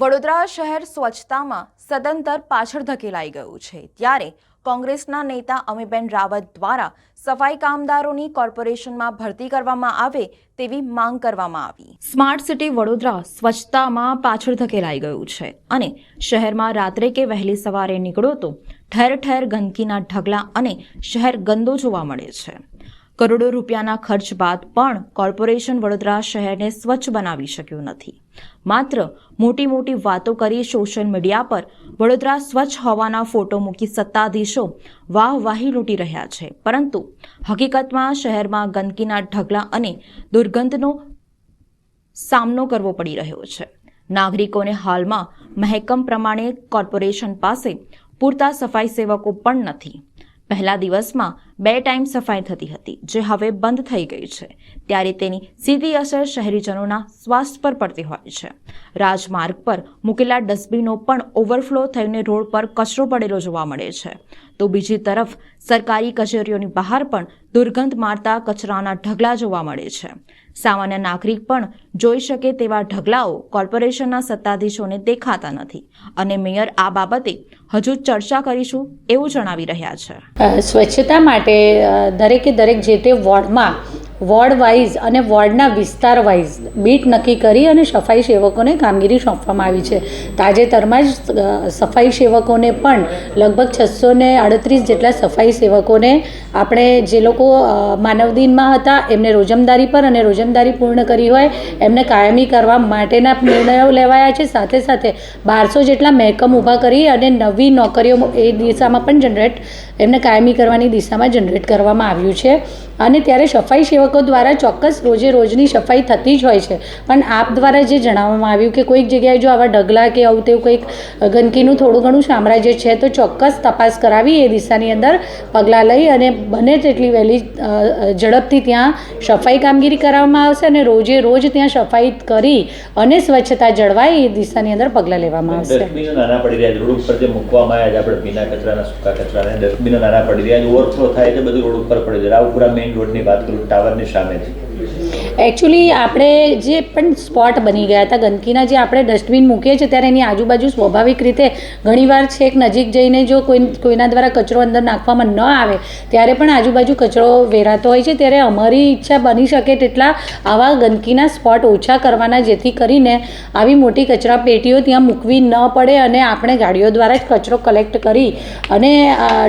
વડોદરા શહેર સ્વચ્છતામાં સદંતર પાછળ ધકેલાઈ ગયું છે. ત્યારે કોંગ્રેસના નેતા અમીબેન રાવત દ્વારા સફાઈ કામદારોની કોર્પોરેશનમાં ભરતી કરવામાં આવે તેવી માંગ કરવામાં આવી. સ્માર્ટ સિટી વડોદરા સ્વચ્છતામાં પાછળ ધકેલાઈ ગયું છે અને શહેરમાં રાત્રે કે વહેલી સવારે નીકળો તો ઠેર ઠેર ગંદકીના ઢગલા અને શહેર ગંદો જોવા મળે છે. કરોડો રૂપિયાના ખર્ચ બાદ પણ કોર્પોરેશન વડોદરા શહેરને સ્વચ્છ બનાવી શક્યું નથી. માત્ર મોટી મોટી વાતો કરી સોશિયલ મીડિયા પર વડોદરા સ્વચ્છ હોવાના ફોટો મૂકી સત્તાધીશો વાહવાહી લૂંટી રહ્યા છે. પરંતુ હકીકતમાં શહેરમાં ગંદકીના ઢગલા અને દુર્ગંધનો સામનો કરવો પડી રહ્યો છે. નાગરિકોને હાલમાં મહેકમ પ્રમાણે કોર્પોરેશન પાસે પૂરતા સફાઈ સેવકો પણ નથી. પહેલા દિવસમાં બે ટાઈમ સફાઈ થતી હતી, જે હવે બંધ થઈ ગઈ છે. ત્યારે તેની સીધી અસર શહેરીજનોના સ્વાસ્થ્ય પર પડતી હોય છે. રાજમાર્ગ પર મૂકેલા ડસ્ટબિનો પણ ઓવરફ્લો થઈને રોડ પર કચરો પડેલો જોવા મળે છે. તો બીજી તરફ, સરકારી કચેરીઓની બહાર પણ દુર્ગંધ મારતા કચરાના ઢગલા જોવા મળે છે. સામાન્ય નાગરિક પણ જોઈ શકે તેવા ઢગલાઓ કોર્પોરેશનના સત્તાધીશોને દેખાતા નથી. અને મેયર આ બાબતે હજુ ચર્ચા કરીશું એવું જણાવી રહ્યા છે. સ્વચ્છતા માટે અ, દરેકે દરેક જે તે વોર્ડમાં વોર્ડ વાઇઝ અને વોર્ડના વિસ્તાર વાઇઝ બીટ નક્કી કરી અને સફાઈ સેવકોને કામગીરી સોંપવામાં આવી છે. તાજેતરમાં જ સફાઈ સેવકોને પણ લગભગ છસો ને અડત્રીસ જેટલા સફાઈ સેવકોને આપણે જે લોકો માનવ દિનમાં હતા, એમને રોજમદારી પર અને રોજમદારી પૂર્ણ કરી હોય, એમને કાયમી કરવા માટેના નિર્ણયો લેવાયા છે. સાથે સાથે બારસો જેટલા મહેકમ ઊભા કરી અને નવી નોકરીઓ એ દિશામાં પણ જનરેટ, એમને કાયમી કરવાની દિશામાં જનરેટ કરવામાં આવ્યું છે. અને ત્યારે સફાઈ સેવકો દ્વારા ચોક્કસ રોજે રોજની સફાઈ થતી જ હોય છે. પણ આપ દ્વારા જે જણાવવામાં આવ્યું કે કોઈક જગ્યાએ જો આવા ઢગલા કે આવું તેવું કંઈક ગંદકીનું થોડું ઘણું સામ્રાજ્ય છે, તો ચોક્કસ તપાસ કરાવી એ દિશાની અંદર પગલાં લઈ અને બને તેટલી વહેલી ઝડપથી ત્યાં સફાઈ કામગીરી કરાવવામાં આવશે અને રોજે રોજ ત્યાં સફાઈ કરી અને સ્વચ્છતા જળવાય એ દિશાની અંદર પગલાં લેવામાં આવશે. નાના પડી રહ્યા રોડ ઉપર જે મૂકવામાં આવ્યા આપણે ભીના કચરાના, સૂકા કચરાને ડસ્ટબિનો નાના પડી રહ્યા ઓવરફ્લો થાય છે, બધું રોડ ઉપર પડી છે. રાવપુરા મેઇન રોડની વાત કરું ટાવરની સામે છે એકચ્યુઅલી આપણે જે પણ સ્પોટ બની ગયા હતા, ગંદકીના જે આપણે ડસ્ટબિન મૂકીએ છીએ, ત્યારે એની આજુબાજુ સ્વાભાવિક રીતે ઘણીવાર છેક નજીક જઈને જો કોઈ, કોઈના દ્વારા કચરો અંદર નાખવામાં ન આવે, ત્યારે પણ આજુબાજુ કચરો વેરાતો હોય છે. ત્યારે અમારી ઈચ્છા બની શકે તેટલા આવા ગંદકીના સ્પોટ ઓછા કરવાના, જેથી કરીને આવી મોટી કચરા પેટીઓ ત્યાં મૂકવી ન પડે અને આપણે ગાડીઓ દ્વારા જ કચરો કલેક્ટ કરી અને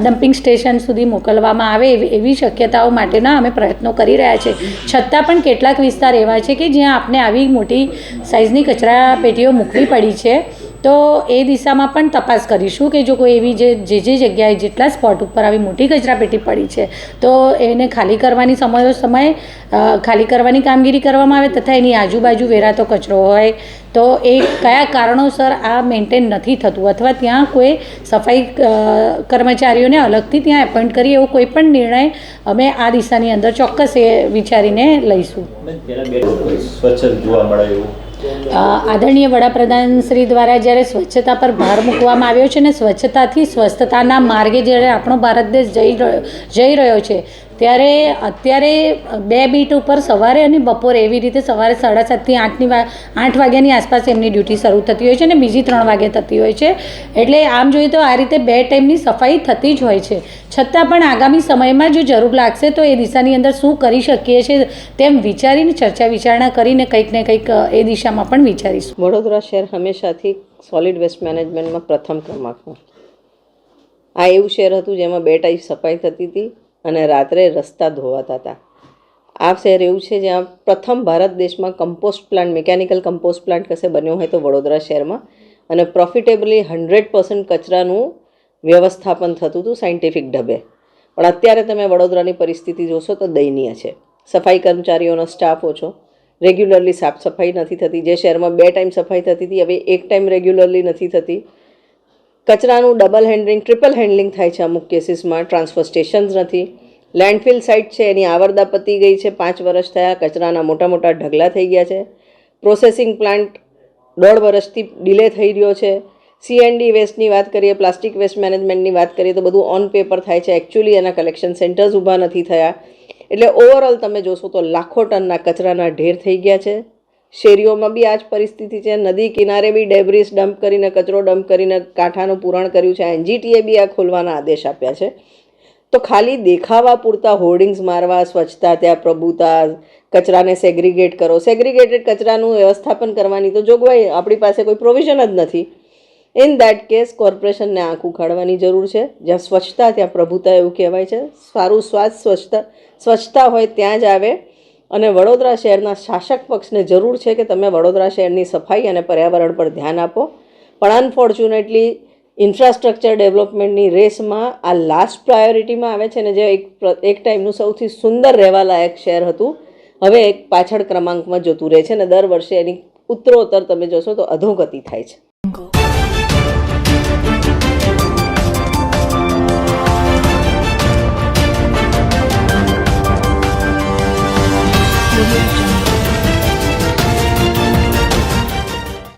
ડમ્પિંગ સ્ટેશન સુધી મોકલવામાં આવે એવી શક્યતાઓ માટેના અમે પ્રયત્નો કરી રહ્યા છીએ. છતાં પણ કેટલાક વિસ્તાર એવા છે કે જ્યાં આપને આવી મોટી સાઇઝની કચરા પેટીઓ મૂકવી પડી છે. તો એ દિશામાં પણ તપાસ કરીશું કે જો કોઈ એવી જે જે જગ્યાએ જેટલા સ્પોટ ઉપર આવી મોટી કચરાપેટી પડી છે, તો એને ખાલી કરવાની સમયો, સમય ખાલી કરવાની કામગીરી કરવામાં આવે તથા એની આજુબાજુ વેરાતો કચરો હોય, તો એ કયા કારણોસર આ મેન્ટેન નથી થતું? અથવા ત્યાં કોઈ સફાઈ કર્મચારીઓને અલગથી ત્યાં એપોઇન્ટ કરી એવો કોઈ પણ નિર્ણય અમે આ દિશાની અંદર ચોક્કસ એ વિચારીને લઈશું. સ્વચ્છ જોવા મળે એવું? આદરણીય વડાપ્રધાન શ્રી દ્વારા જ્યારે સ્વચ્છતા પર ભાર મૂકવામાં આવ્યો છે ને સ્વચ્છતાથી સ્વસ્થતાના માર્ગે જ્યારે આપણો ભારત દેશ જઈ રહ્યો જઈ રહ્યો છે ત્યારે અત્યારે બે બીટ ઉપર સવારે અને બપોરે એવી રીતે સવારે સાડા સાતથી આઠની આઠ વાગ્યાની આસપાસ એમની ડ્યુટી શરૂ થતી હોય છે અને બીજી ત્રણ વાગે થતી હોય છે. એટલે આમ જોઈએ તો આ રીતે બે ટાઈમની સફાઈ થતી જ હોય છે. છતાં પણ આગામી સમયમાં જો જરૂર લાગશે તો એ દિશાની અંદર શું કરી શકીએ છીએ તેમ વિચારીને ચર્ચા વિચારણા કરીને કંઈક ને કંઈક એ દિશામાં પણ વિચારીશું. વડોદરા શહેર હંમેશાથી સોલિડ વેસ્ટ મેનેજમેન્ટમાં પ્રથમ ક્રમાંકનું. આ એવું શહેર હતું જેમાં બે ટાઈપ સફાઈ થતી હતી. અને રાત્રે રસ્તા ધોવાતા હતા. આ શહેર એવું છે જ્યાં પ્રથમ ભારત દેશમાં compost plant mechanical compost plant કશે બન્યો હોય તો વડોદરા શહેરમાં અને પ્રોફિટેબલી હંડ્રેડ પર્સન્ટ કચરાનું વ્યવસ્થાપન થતું હતું સાયન્ટિફિક ઢબે. પણ અત્યારે તમે વડોદરાની પરિસ્થિતિ જોશો તો દયનીય છે. સફાઈ કર્મચારીઓનો સ્ટાફ ઓછો. રેગ્યુલરલી સાફ સફાઈ નથી થતી. જે શહેરમાં બે ટાઈમ સફાઈ થતી હતી, હવે એક ટાઈમ રેગ્યુલરલી નથી થતી. કચરાનું ડબલ હેન્ડલિંગ ટ્રિપલ હેન્ડલિંગ થાય છે અમુક કેસીસમાં ટ્રાન્સફર સ્ટેશન્સ નથી. લેન્ડફિલ સાઇટ છે, એની આવરદા પતી ગઈ છે, પાંચ વર્ષ થયા, કચરાના મોટા મોટા ઢગલા થઈ ગયા છે. પ્રોસેસિંગ પ્લાન્ટ દોઢ વર્ષથી ડિલે થઈ રહ્યો છે. સીએનડી વેસ્ટની વાત કરીએ, પ્લાસ્ટિક વેસ્ટ મેનેજમેન્ટની વાત કરીએ, તો બધું ઓન પેપર થાય છે. એકચ્યુઅલી એના કલેક્શન સેન્ટર્સ ઊભા નથી થયા. એટલે ઓવરઓલ તમે જોશો તો લાખો ટનના કચરાના ઢેર થઈ ગયા છે. શેરીઓમાં બી આ જ પરિસ્થિતિ છે. નદી કિનારે બી ડેબ્રિસ ડમ્પ કરીને, કચરો ડમ્પ કરીને કાંઠાનું પૂરણ કર્યું છે. એનજીટીએ બી આ ખોલવાના આદેશ આપ્યા છે. તો ખાલી દેખાવા પૂરતા હોર્ડિંગ્સ મારવા, સ્વચ્છતા, ત્યાં પ્રભુતા, કચરાને સેગ્રીગેટ કરો. સેગ્રીગેટેડ કચરાનું વ્યવસ્થાપન કરવાની તો જોગવાઈ, આપણી પાસે કોઈ પ્રોવિઝન જ નથી. ઇન દેટ કેસ કોર્પોરેશનને આંખ ઉખાડવાની જરૂર છે. જ્યાં સ્વચ્છતા, ત્યાં પ્રભુતા એવું કહેવાય છે. સારું સ્વાદ, સ્વચ્છતા સ્વચ્છતા હોય ત્યાં જ આવે. અને વડોદરા શહેરના શાસક પક્ષને જરૂર છે કે તમે વડોદરા શહેરની સફાઈ અને પર્યાવરણ પર ધ્યાન આપો. પણ અનફોર્ચ્યુનેટલી ઇન્ફ્રાસ્ટ્રક્ચર ડેવલપમેન્ટની રેસમાં આ લાસ્ટ પ્રાયોરિટીમાં આવે છે ને જે એક એક ટાઈમનું સૌથી સુંદર રહેવાલાયક શહેર હતું, હવે એક પાછળ ક્રમાંકમાં જતું રહે છે ને દર વર્ષે એની ઉત્તરોત્તર તમે જોશો તો અધોગતિ થાય છે.